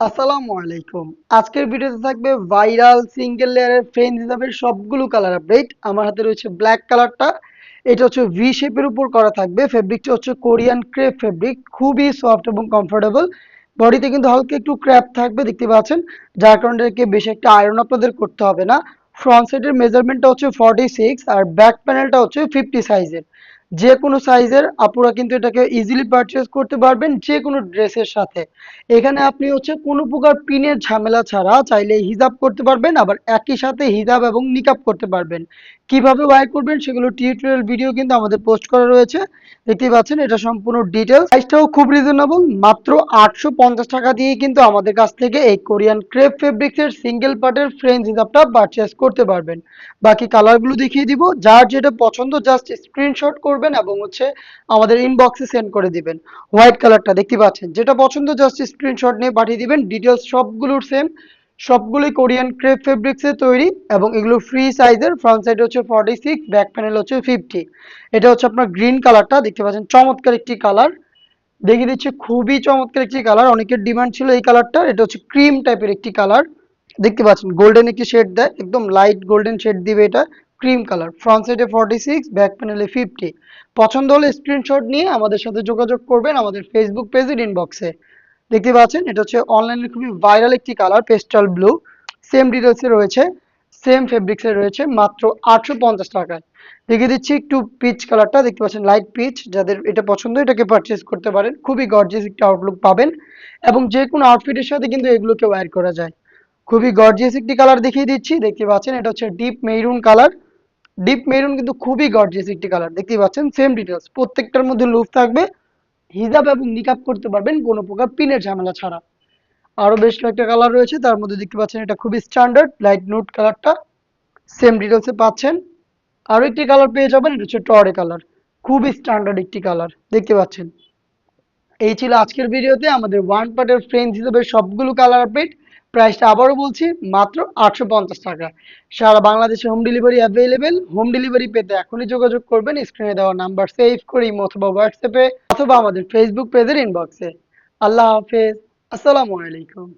আসসালামু আলাইকুম। আজকের ভিডিওতে থাকবে ভাইরাল সিঙ্গেল লেয়ারের ফ্রেঞ্চ হিসাবে সবগুলো কালার আপডেট। আমার হাতে রয়েছে ব্ল্যাক কালারটা। এটা হচ্ছে ভি শেপের উপর করা থাকবে। ফেব্রিকটা হচ্ছে কোরিয়ান ক্রেপ ফেব্রিক খুবই সফট এবং কমফোর্টেবল বডিতে কিন্তু হালকা একটু ক্র্যাপ থাকবে, দেখতে পাচ্ছেন? যার কারণে একে বেশি একটা আয়রন আপনাদের করতে হবে না। ফ্রন্ট সাইডের মেজারমেন্টটা হচ্ছে ফর্টি সিক্স আর ব্যাক প্যানেলটা হচ্ছে ফিফটি সাইজের যে কোনো সাইজের, আপুরা কিন্তু এটাকে ইজিলি পারচেস করতে পারবেন যে কোনো ড্রেসের সাথে। এখানে আপনি হচ্ছে কোনো প্রকার পিনের ঝামেলা ছাড়া চাইলে হিজাব করতে পারবেন, আবার একই সাথে হিজাব এবং নিকাব করতে পারবেন। কীভাবে ওয়াই করবেন সেগুলো টিউটোরিয়াল ভিডিও কিন্তু আমাদের পোস্ট করা রয়েছে। দেখতেই পাচ্ছেন এটা সম্পূর্ণ ডিটেলস প্রাইসটাও খুব রিজনেবল মাত্র আটশো পঞ্চাশ টাকা দিয়ে কিন্তু আমাদের কাছ থেকে এই কোরিয়ান ক্রেপ ফেব্রিক্সের সিঙ্গেল পার্টের ফ্রেঞ্চ হিসাবটা পারচেস করতে পারবেন। বাকি কালারগুলো দেখিয়ে দিব, যার যেটা পছন্দ জাস্ট স্ক্রিনশট করবেন এবং হচ্ছে আমাদের ইনবক্সে সেন্ড করে দিবেন। হোয়াইট কালারটা দেখতে পাচ্ছেন। যেটা পছন্দ জাস্ট স্ক্রিনশট নিয়ে পাঠিয়ে দিবেন। ডিটেলস সবগুলোর সেম সবগুলোই কোরিয়ান ক্রেপ ফেব্রিক্সে তৈরি এবং এগুলো ফ্রি সাইজের ফ্রন্ট সাইড হচ্ছে ফর্টি সিক্স ব্যাক প্যানেল হচ্ছে ফিফটি এটা হচ্ছে আপনার গ্রিন কালারটা দেখতে পাচ্ছেন, চমৎকার একটি কালার দেখিয়ে দিচ্ছে, খুবই চমৎকার একটি কালার অনেকের ডিমান্ড ছিল এই কালারটা এটা হচ্ছে ক্রিম টাইপের একটি কালার দেখতে পাচ্ছেন গোল্ডেন একটি শেড দেয়। একদম লাইট গোল্ডেন শেড দিবে এটা। Cream colour. ফ্রন্ট সাইডে ফর্টি সিক্স ব্যাক প্যানেলে ফিফটি পছন্দ হলে স্ক্রিনশট নিয়ে আমাদের সাথে যোগাযোগ করবেন আমাদের ফেসবুক পেজের ইনবক্সে দেখতে পাচ্ছেন, এটা হচ্ছে অনলাইনে খুবই ভাইরাল একটি কালার পেস্টাল ব্লু সেম ডিটেলসে রয়েছে সেম ফেব্রিক্সে রয়েছে, মাত্র আটশো পঞ্চাশ টাকায়। দেখিয়ে দিচ্ছি একটু পিচ কালারটা দেখতে পাচ্ছেন লাইট পিচ যাদের এটা পছন্দ, এটাকে পারচেস করতে পারেন। খুবই গর্জিয়াস একটা আউটলুক পাবেন। এবং যে কোনো আউটফিটের সাথে কিন্তু এগুলোকে ওয়্যার করা যায়। খুবই গর্জিয়াস একটি কালার দেখিয়ে দিচ্ছি। দেখতে পাচ্ছেন, এটা হচ্ছে deep maroon colour deep maroon কিন্তু খুবই গর্জিয়াস একটি কালার দেখতে পাচ্ছেন? সেম ডিটেলস প্রত্যেকটার মধ্যে লুপ থাকবে। হিজাব এবং নিকাব করতে পারবেন, কোনো প্রকার পিনের ঝামেলা ছাড়া। আরও বেশ কয়েকটা কালার রয়েছে, তার মধ্যে দেখতে পাচ্ছেন এটা খুবই স্ট্যান্ডার্ড লাইট নোট কালারটা সেম ডিটেলসে পাচ্ছেন। আরও একটি কালার পেয়ে যাবেন, এটা হচ্ছে টরে কালার খুবই স্ট্যান্ডার্ড একটি কালার দেখতে পাচ্ছেন? এই ছিল আজকের ভিডিওতে আমাদের ওয়ান পার্টের ফ্রেন্ড হিসেবে সবগুলো কালার আপডেট প্রাইসটা আবারও বলছি, মাত্র আটশো পঞ্চাশ টাকা। সারা বাংলাদেশে home delivery available home delivery পেতে এখনই যোগাযোগ করবেন স্ক্রিনে দেওয়া নাম্বার সেভ করি অথবা হোয়াটসঅ্যাপে অথবা আমাদের ফেসবুক পেজের ইনবক্সে আল্লাহ হাফেজ, আসসালামু আলাইকুম।